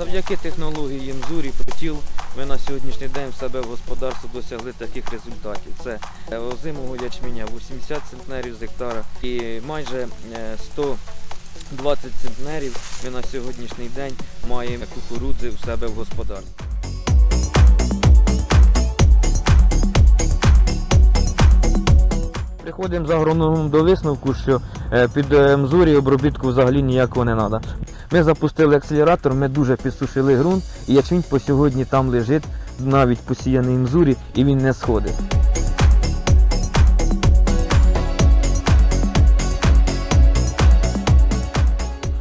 Завдяки технології Мзурі Протіл ми на сьогоднішній день в себе в господарстві досягли таких результатів. Це е, озимого ячменя 80 центнерів з гектара і майже е, 120 центнерів ми на сьогоднішній день маємо кукурудзи в себе в господарстві. Приходимо з агрономом до висновку, що е, під е, Мзурі обробітку взагалі ніякого не треба. Ми запустили акселератор, ми дуже підсушили ґрунт, і ячмінь по сьогодні там лежить, навіть посіяний Мзурі, і він не сходить.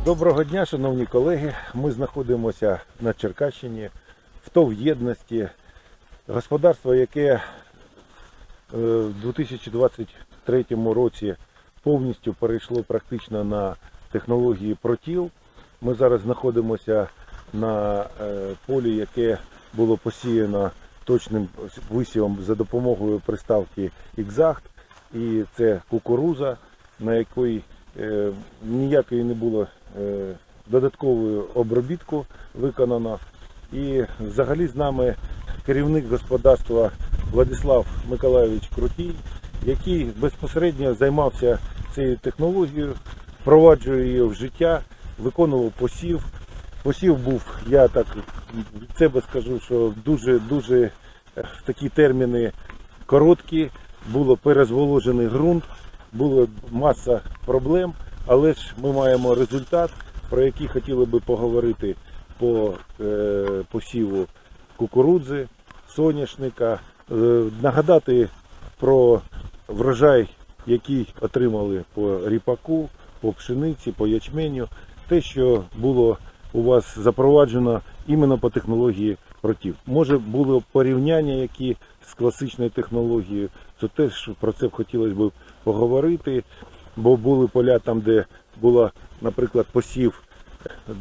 Доброго дня, шановні колеги. Ми знаходимося на Черкащині в ТОВ єдності. Господарство, яке е, в 2023 році повністю перейшло практично на технології протіл. Ми зараз знаходимося на е, полі, яке було посіяно точним висівом за допомогою приставки Ікзахт. І це кукуруза, на якій е, ніякої не було е, додаткової обробітку виконано. І взагалі з нами керівник господарства Владислав Миколайович Крутій, який безпосередньо займався цією технологією, впроваджує її в життя, виконував посів. Посів був, я так від себе скажу, що дуже-дуже е, в такі терміни короткі, було перезволожений ґрунт, була маса проблем, але ж ми маємо результат, про який хотіли би поговорити по е, посіву кукурудзи, соняшника, е, нагадати про врожай, який отримали по ріпаку, по пшениці, по ячменю, те, що було у вас запроваджено іменно по технології протів. Може було порівняння, які з класичною технологією, то теж про це б хотілося б поговорити, бо були поля там, де була, наприклад, посів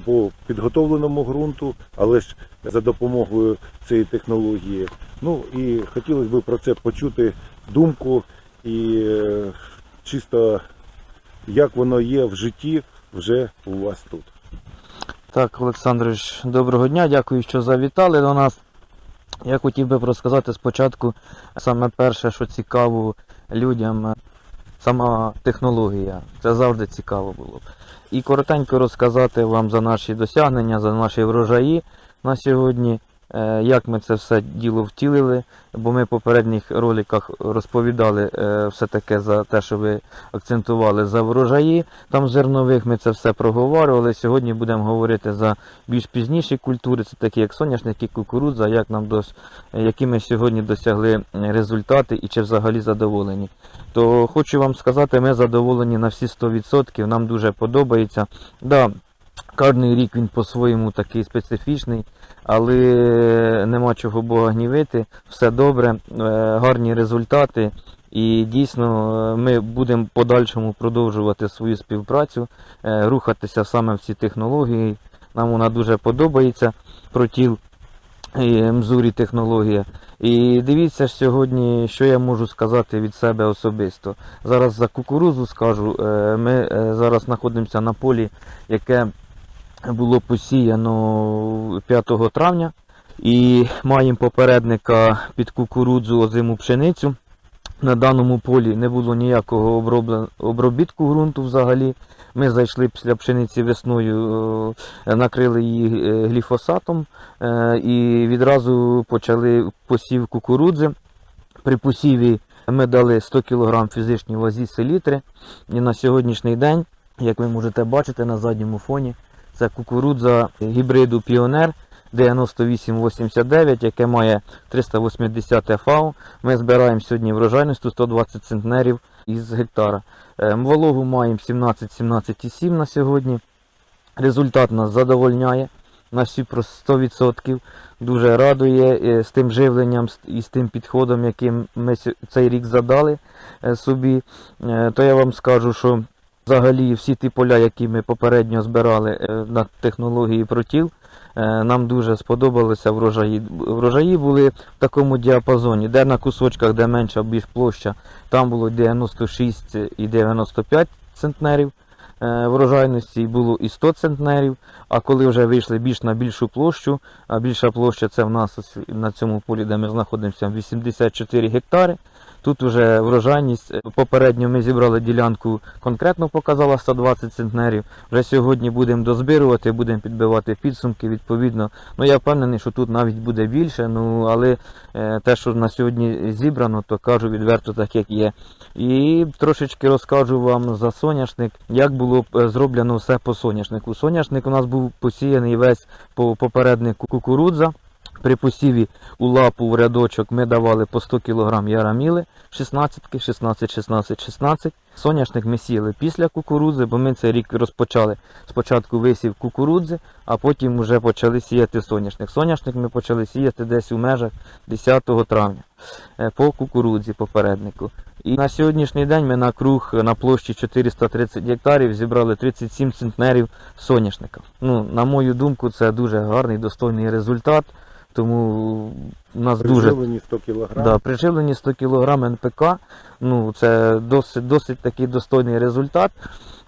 по підготовленому ґрунту, але ж за допомогою цієї технології. Ну і хотілося б про це почути думку і е, чисто як воно є в житті вже у вас тут. Так, Олександрович, доброго дня, дякую, що завітали до нас. Я хотів би розказати спочатку саме перше, що цікаво людям, е, сама технологія. Це завжди цікаво було. І коротенько розказати вам за наші досягнення, за наші врожаї на сьогодні, як ми це все діло втілили, бо ми в попередніх роликах розповідали е, все таке за те, що ви акцентували за врожаї. Там зернових ми це все проговорювали. Сьогодні будемо говорити за більш пізніші культури, це такі як соняшник і кукурудза, як нам дос... які ми сьогодні досягли результати і чи взагалі задоволені. То хочу вам сказати, ми задоволені на всі 100%, нам дуже подобається. Да, Кожний рік він по-своєму такий специфічний, але нема чого Бога гнівити. Все добре, е, гарні результати. І дійсно е, ми будемо подальшому продовжувати свою співпрацю, е, рухатися саме в ці технології. Нам вона дуже подобається протіл і Мзурі технологія. І дивіться ж сьогодні, що я можу сказати від себе особисто. Зараз за кукурузу скажу. Ми зараз знаходимося на полі, яке було посіяно 5 травня. І маємо попередника під кукурудзу озиму пшеницю. На даному полі не було ніякого обробітку ґрунту взагалі. Ми зайшли після пшениці весною, е, накрили її е, гліфосатом е, і відразу почали посів кукурудзи. При посіві ми дали 100 кг фізичній вазі селітри. І на сьогоднішній день, як ви можете бачити на задньому фоні, це кукурудза гібриду Піонер 9889, яке має 380 ФАУ. Ми збираємо сьогодні врожайність 120 центнерів із гектара. Е, Вологу маємо 17-17,7 на сьогодні. Результат нас задовольняє на всі про 100%. Дуже радує е, з тим живленням і з тим підходом, яким ми цей рік задали е, собі. Е, То я вам скажу, що взагалі всі ті поля, які ми попередньо збирали е, на технології протіл, е, нам дуже сподобалися врожаї. Врожаї були в такому діапазоні, де на кусочках, де менша більш площа, там було 96 і 95 центнерів е, врожайності було і 100 центнерів. А коли вже вийшли більш на більшу площу, а більша площа це в нас на цьому полі, де ми знаходимося, 84 гектари. Тут вже врожайність. Попередньо ми зібрали ділянку, конкретно показала 120 центнерів. Вже сьогодні будемо дозбирувати, будемо підбивати підсумки відповідно. Ну я впевнений, що тут навіть буде більше. Ну але е, те, що на сьогодні зібрано, то кажу відверто так, як є. І трошечки розкажу вам за соняшник, як було е, зроблено все по соняшнику. Соняшник у нас був посіяний весь по попереднику кукурудза. При посіві у лапу в рядочок ми давали по 100 кг яраміли 16, 16, 16, 16. Соняшник ми сіяли після кукурудзи, бо ми цей рік розпочали спочатку висів кукурудзи, а потім вже почали сіяти соняшник. Соняшник ми почали сіяти десь у межах 10 травня е, по кукурудзі попереднику. І на сьогоднішній день ми на круг на площі 430 гектарів зібрали 37 центнерів соняшника. Ну, на мою думку, це дуже гарний, достойний результат. Тому у нас дуже Приживлені 100 кг. Да, приживлені 100 кг НПК. Ну, це досить, досить такий достойний результат,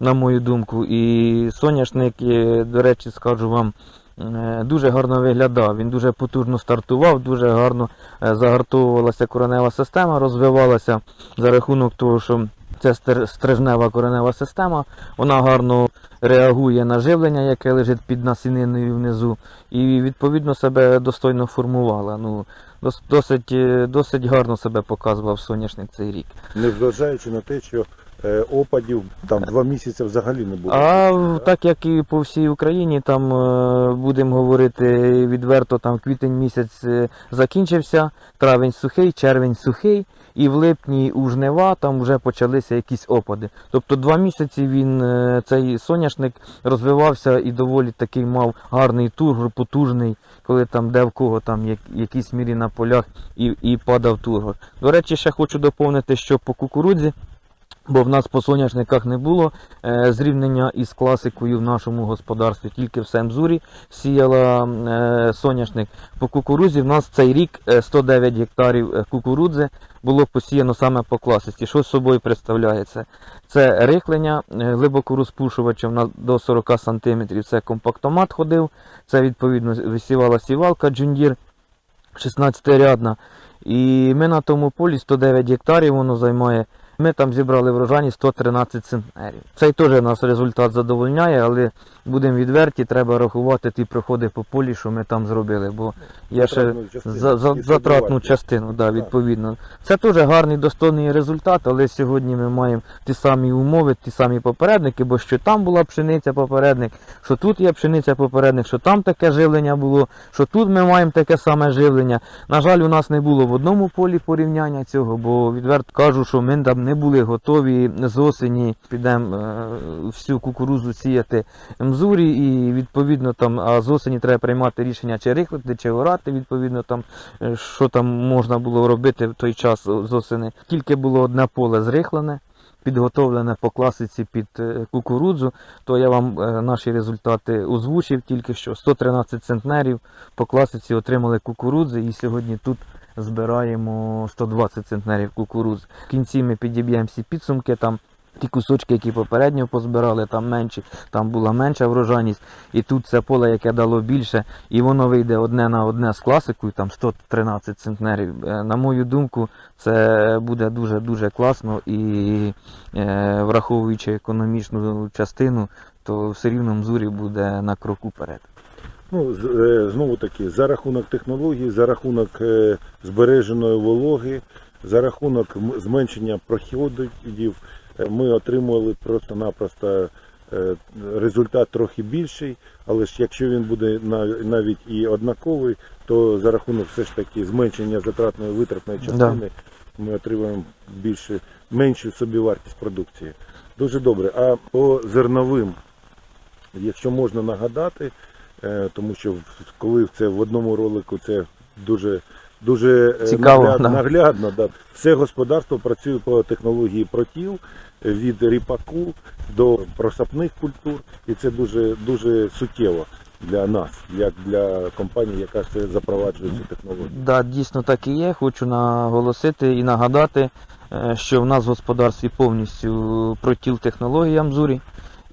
на мою думку. І соняшник, е, до речі, скажу вам, е, дуже гарно виглядав. Він дуже потужно стартував, дуже гарно е, загартовувалася коренева система, розвивалася за рахунок того, що це стрижнева коренева система. Вона гарно реагує на живлення, яке лежить під насіниною внизу, і відповідно себе достойно формувала. Ну, досить, е, досить гарно себе показував соняшник цей рік. Незважаючи на те, що е, опадів там два місяці взагалі не було. А так як і по всій Україні, там е, будемо говорити відверто, там квітень місяць закінчився, травень сухий, червень сухий, і в липні у жнива там вже почалися якісь опади. Тобто два місяці він е, цей соняшник розвивався і доволі такий мав гарний тургор, потужний, коли там де в кого там як, якісь мірі на полях і, і падав тургор. До речі, ще хочу доповнити, що по кукурудзі. Бо в нас по соняшниках не було е, зрівняння із класикою в нашому господарстві, тільки в Семзурі сіяла е, соняшник. По кукурудзі в нас цей рік е, 109 гектарів е, кукурудзи було посіяно саме по класиці. Що з собою представляє це? Рихлення глибоко розпушувачем до 40 см. Це компактомат ходив, це відповідно висівала сівалка Джундір 16-рядна. І ми на тому полі 109 гектарів воно займає. Ми там зібрали врожайність 113 центнерів. Цей теж нас результат задовольняє, але будемо відверті, треба рахувати ті проходи по полі, що ми там зробили. Бо я ще Затратну частину. за, за, затратну частину, да, відповідно. Це теж гарний достойний результат, але сьогодні ми маємо ті самі умови, ті самі попередники, бо що там була пшениця попередник, що тут є пшениця попередник, що там таке живлення було, що тут ми маємо таке саме живлення. На жаль, у нас не було в одному полі порівняння цього, бо відверто кажу, що ми там не були готові з осені, підемо е, всю кукурузу сіяти мзурі, і відповідно там, а з осені треба приймати рішення, чи рихлити, чи орати, відповідно там, е, що там можна було робити в той час з осени. Тільки було одне поле зрихлене. Підготовлене по класиці під е, кукурудзу, то я вам наші результати озвучив тільки що 113 центнерів по класиці отримали кукурудзи, і сьогодні тут збираємо 120 центнерів кукурудзи. В кінці ми підіб'ємо всі підсумки там. Ті кусочки, які попередньо позбирали, там менші, там була менша врожайність, і тут це поле, яке дало більше, і воно вийде одне на одне з класикою, там 113 центнерів. Е, На мою думку, це буде дуже-дуже класно і е, враховуючи економічну частину, то все рівно Мзурі буде на кроку вперед. Ну, е, знову таки, за рахунок технологій, за рахунок е, збереженої вологи, за рахунок зменшення проходів, е, ми отримували просто-напросто результат трохи більший, але ж якщо він буде навіть і однаковий, то за рахунок все ж таки зменшення затратної витратної частини ми отримуємо більше, меншу собівартість продукції. Дуже добре. А по зерновим, якщо можна нагадати, тому що коли це в одному ролику це дуже дуже е, Цікаво, наглядно, да. наглядно да. все господарство працює по технології протіл е, від ріпаку до просапних культур, і це дуже дуже суттєво для нас, як для компанії, яка це запроваджує цю технологію. Да, дійсно так і є. Хочу наголосити і нагадати, е, що в нас в господарстві повністю протіл технологія Мзурі.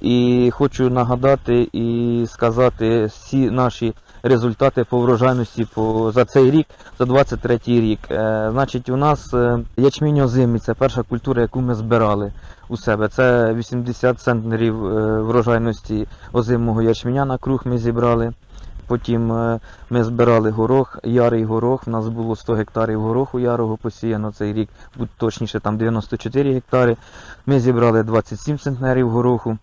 І хочу нагадати і сказати всі наші результати по врожайності по, за цей рік, за 23 рік. Е, значить, у нас е, ячмінь озимий, це перша культура, яку ми збирали у себе. Це 80 центнерів е, врожайності озимого ячменя на круг ми зібрали. Потім е, ми збирали горох, ярий горох. У нас було 100 гектарів гороху ярого посіяно цей рік, будь точніше, там 94 гектари. Ми зібрали 27 центнерів гороху.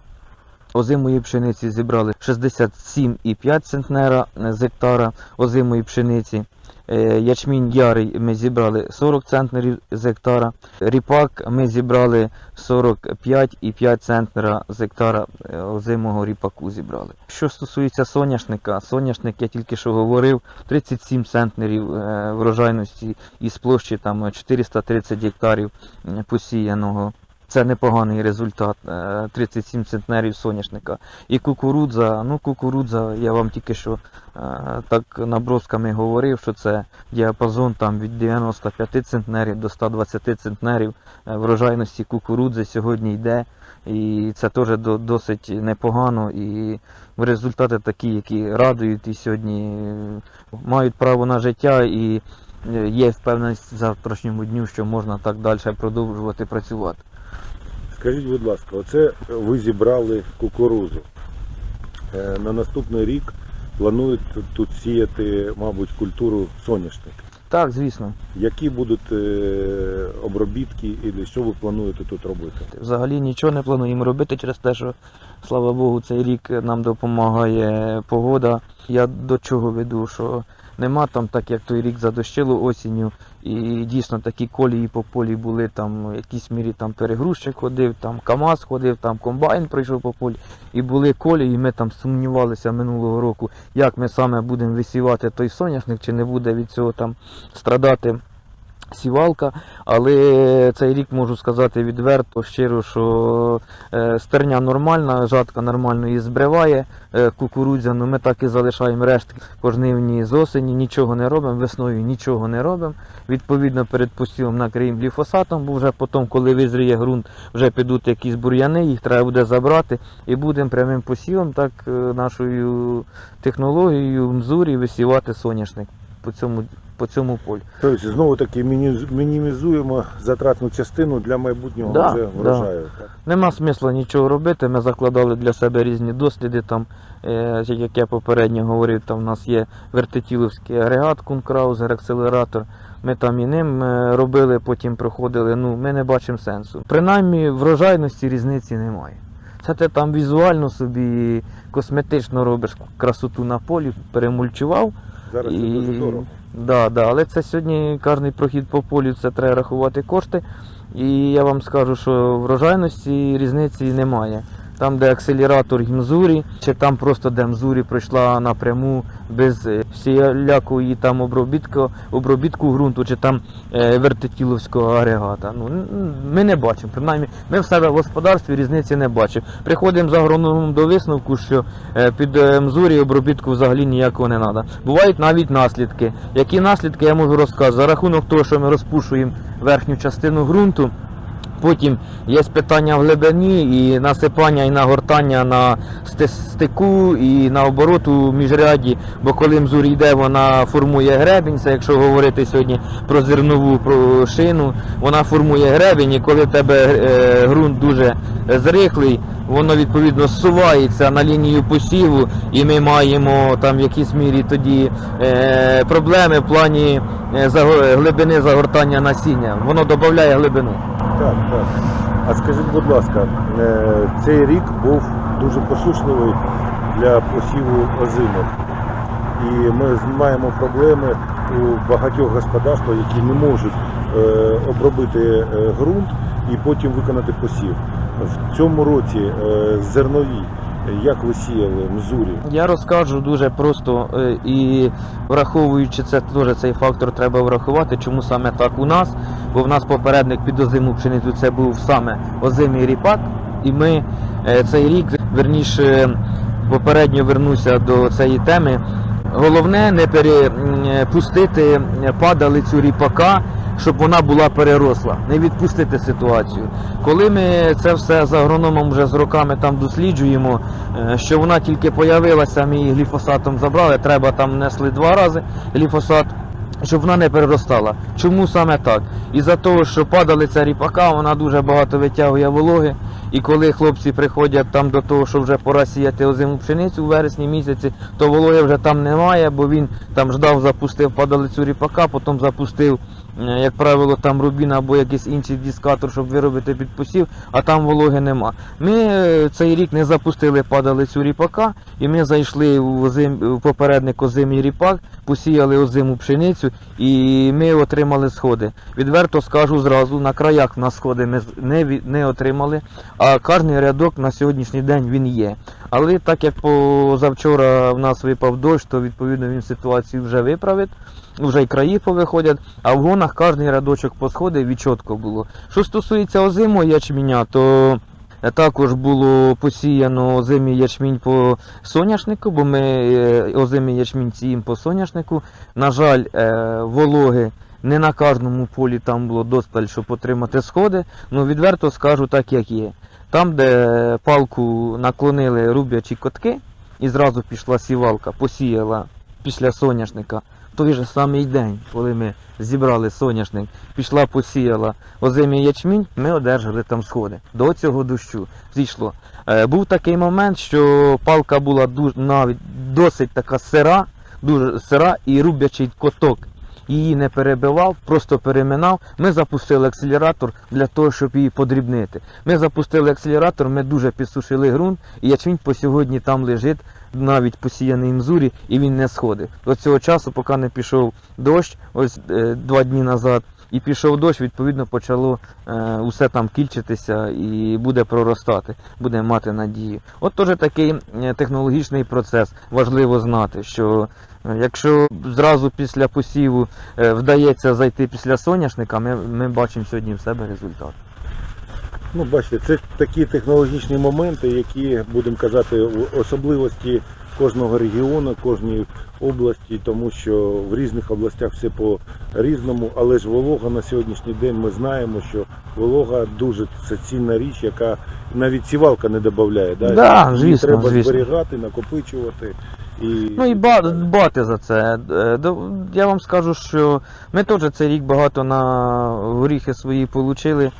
Озимої пшениці зібрали 67,5 центнера е, з гектара озимої пшениці. Е, Ячмінь ярий ми зібрали 40 центнерів з гектара. Ріпак ми зібрали 45,5 центнера з гектара е, озимого ріпаку зібрали. Що стосується соняшника, соняшник я тільки що говорив, 37 центнерів врожайності із площі там 430 гектарів посіяного. Це непоганий результат, е, 37 центнерів соняшника. І кукурудза, ну кукурудза, я вам тільки що е, так набросками говорив, що це діапазон там від 95 центнерів до 120 центнерів е, врожайності кукурудзи сьогодні йде. І це теж досить непогано. І результати такі, які радують і сьогодні е, мають право на життя і е, є впевненість в завтрашньому дню, що можна так далі продовжувати працювати. Скажіть, будь ласка, оце ви зібрали кукурузу. Е, На наступний рік планують тут- сіяти, мабуть, культуру соняшник. Так, звісно. Які будуть е, обробітки і що ви плануєте тут робити? Взагалі нічого не плануємо робити через те, що слава Богу, цей рік нам допомагає погода. Я до чого веду, що нема там так, як той рік задощило осінню, і дійсно такі колії по полі були там в якійсь мірі там перегрузчик ходив, там КАМАЗ ходив, там комбайн пройшов по полі. І були колії, і ми там сумнівалися минулого року, як ми саме будемо висівати той соняшник, чи не буде від цього там страдати сівалка. Але цей рік можу сказати відверто, щиро, що е, стерня нормальна, жатка нормально її збриває, е, кукурудзяну ми так і залишаємо рештки пожнивні з осені, нічого не робимо, весною нічого не робимо. Відповідно, перед посівом накриємо гліфосатом, бо вже потім, коли визріє ґрунт, вже підуть якісь бур'яни, їх треба буде забрати і будемо прямим посівом, так е, нашою технологією мзурі висівати соняшник по цьому, по цьому полю. Тобто знову таки мінімізуємо затратну частину для майбутнього Да, вже врожаю. Так? Нема смисла нічого робити. Ми закладали для себе різні досліди. Там, е, як я попередньо говорив, там в нас є вертитіловський агрегат Кункраузер, акселератор. Ми там і ним е, робили, потім проходили. Ну, ми не бачимо сенсу. Принаймні врожайності різниці немає. Це ти там візуально собі косметично робиш красоту на полі, перемульчував. Зараз це дуже дорого. Да, да, але це сьогодні кожний прохід по полю, це треба рахувати кошти. І я вам скажу, що врожайності різниці немає. Там, де акселератор Гімзурі, чи там просто де Мзурі пройшла напряму без е, всілякої там обробітку, обробітку ґрунту, чи там е, вертитіловського агрегата. Ну, ми не бачимо. Принаймні, ми в себе в господарстві різниці не бачимо. Приходимо з агрономом до висновку, що е, під Мзурі обробітку взагалі ніякого не треба. Бувають навіть наслідки. Які наслідки я можу розказати? За рахунок того, що ми розпушуємо верхню частину ґрунту. Потім є питання в глибині і насипання і нагортання на сти- стику і наоборот у міжряді, бо коли мзур йде, вона формує гребінь. Це якщо говорити сьогодні про зернову про шину, вона формує гребінь, і коли в тебе е, ґрунт дуже зрихлий, воно відповідно зсувається на лінію посіву, і ми маємо там в якійсь мірі тоді е, проблеми в плані е, глибини загортання насіння. Воно додає глибину. Так, так. А скажіть, будь ласка, е, цей рік був дуже посушливий для посіву озимих. І ми маємо проблеми у багатьох господарствах, які не можуть е, обробити е, ґрунт і потім виконати посів. В цьому році зернові, як ви сіяли, мзурі, Я розкажу дуже просто е, і враховуючи це, теж цей фактор треба врахувати, чому саме так у нас, бо в нас попередник під озиму пшеницю це був саме озимий ріпак, і ми е, цей рік, верніше, попередньо вернуся до цієї теми. Головне не перепустити падалицю ріпака щоб вона була переросла, не відпустити ситуацію. Коли ми це все з агрономом вже з роками там досліджуємо, е, що вона тільки появилася, ми її гліфосатом забрали, треба там внесли два рази гліфосат. Щоб вона не переростала. Чому саме так? Із-за того, що падалиця ріпака, вона дуже багато витягує вологи. І коли хлопці приходять там до того, що вже пора сіяти озиму пшеницю у вересні місяці, то вологи вже там немає, бо він там ждав, запустив падалицю ріпака, потім запустив, як правило, там рубін або якийсь інший дискатор, щоб виробити підпосів, а там вологи нема. Ми е, цей рік не запустили падалицю ріпака, і ми зайшли в, озим, в попередник озимий ріпак, посіяли озиму пшеницю, і ми отримали сходи. Відверто скажу зразу, на краях на сходи ми не, не отримали, а кожний рядок на сьогоднішній день він є. Але так як позавчора в нас випав дощ, то відповідно він ситуацію вже виправить. Вже й краї повиходять, а в гонах кожний рядочок посходив і чітко було. Що стосується озимого ячменя, то е, також було посіяно озимий ячмінь по соняшнику, бо ми е, озимий ячмінь сіємо по соняшнику. На жаль, е, вологи не на кожному полі там було досталь, щоб отримати сходи. Ну відверто скажу так, як є. Там, де палку наклонили рубячі котки, і зразу пішла сівалка, посіяла після соняшника. Той же самий день, коли ми зібрали соняшник, пішла посіяла озимий ячмінь, ми одержали там сходи. До цього дощу зійшло. Е, був такий момент, що палка була дуже навіть досить така сира, дуже сира і рубячий коток. Її не перебивав, просто переминав. Ми запустили акселератор для того, щоб її подрібнити. Ми запустили акселератор, ми дуже підсушили ґрунт, і ячмінь по сьогодні там лежить, навіть посіяний мзурі, і він не сходить. До цього часу, поки не пішов дощ, ось е, два дні назад, і пішов дощ, відповідно почало е, усе там кільчитися і буде проростати, буде мати надію. От теж такий е, технологічний процес. Важливо знати, що якщо зразу після посіву вдається зайти після соняшника, ми, ми бачимо сьогодні в себе результат. Ну, бачите, це такі технологічні моменти, які, будемо казати, особливості кожного регіону, кожної області, тому що в різних областях все по-різному, але ж волога на сьогоднішній день ми знаємо, що волога дуже це цінна річ, яка навіть сівалка не додає. Да? Да, Її звісно, треба звісно. зберігати, накопичувати. І... Ну і ба- дбати за це. Е, до- Я вам скажу, що ми теж цей рік багато на горіхи свої отримали.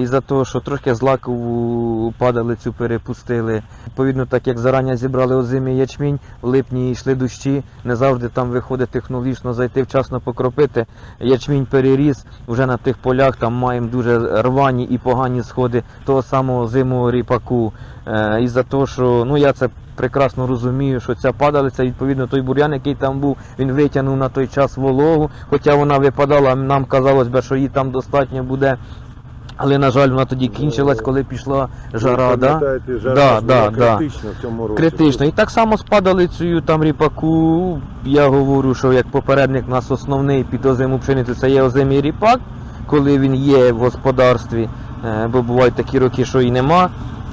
Із-за того, що трохи злакову падалицю перепустили. Відповідно, так як зарані зібрали озимий ячмінь, в липні йшли дощі, не завжди там виходить технологічно зайти вчасно покропити. Ячмінь переріс, вже на тих полях там маємо дуже рвані і погані сходи того самого зимового ріпаку. Е, Із-за того, що ну я це прекрасно розумію, що ця падалиця, відповідно, той бур'ян, який там був, він витягнув на той час вологу, хоча вона випадала, нам казалось би, що її там достатньо буде. Але, на жаль, вона тоді кінчилась, коли пішла жара. Ви Да? жара Да, да, да. критична в цьому році. Критично. І так само з падалицею там ріпаку. Я говорю, що як попередник у нас основний під озиму пшеницю це є озимий ріпак, коли він є в господарстві, Е, бо бувають такі роки, що і нема,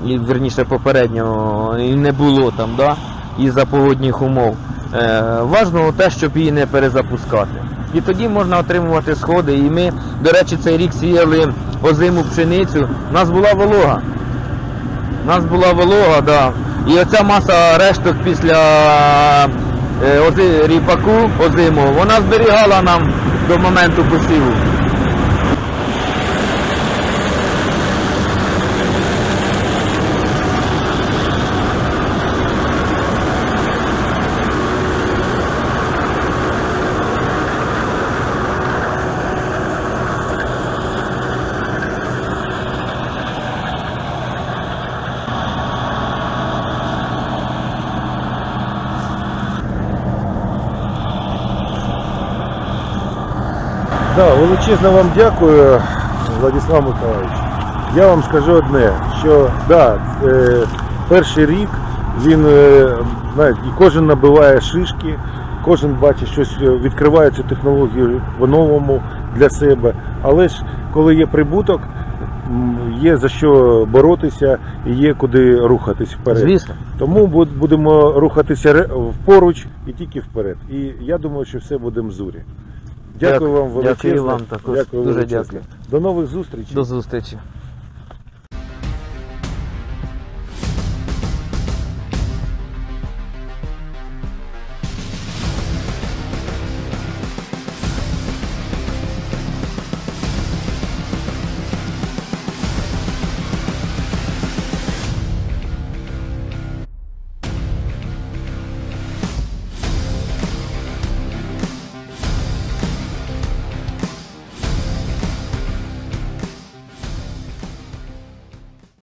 і верніше попереднього і не було там, да? із-за погодних умов. Е, важливо те, щоб її не перезапускати. І тоді можна отримувати сходи. І ми, до речі, цей рік сіяли озиму пшеницю. У нас була волога. У нас була волога, да. І оця маса решток після е, ріпаку озиму, вона зберігала нам до моменту посіву. Да, величезно вам дякую, Владислав Миколаївич. Я вам скажу одне, що да, е, перший рік він е, знаєте, кожен набиває шишки, кожен бачить щось, відкриває цю технологію по-новому для себе. Але ж коли є прибуток, є за що боротися і є куди рухатись вперед. Звісно. Тому будемо рухатися впоруч і тільки вперед. І я думаю, що все буде мзурі. Дякую вам величезне. Дякую вам також. Дякую Дуже дякую. До нових зустрічей. До зустрічі.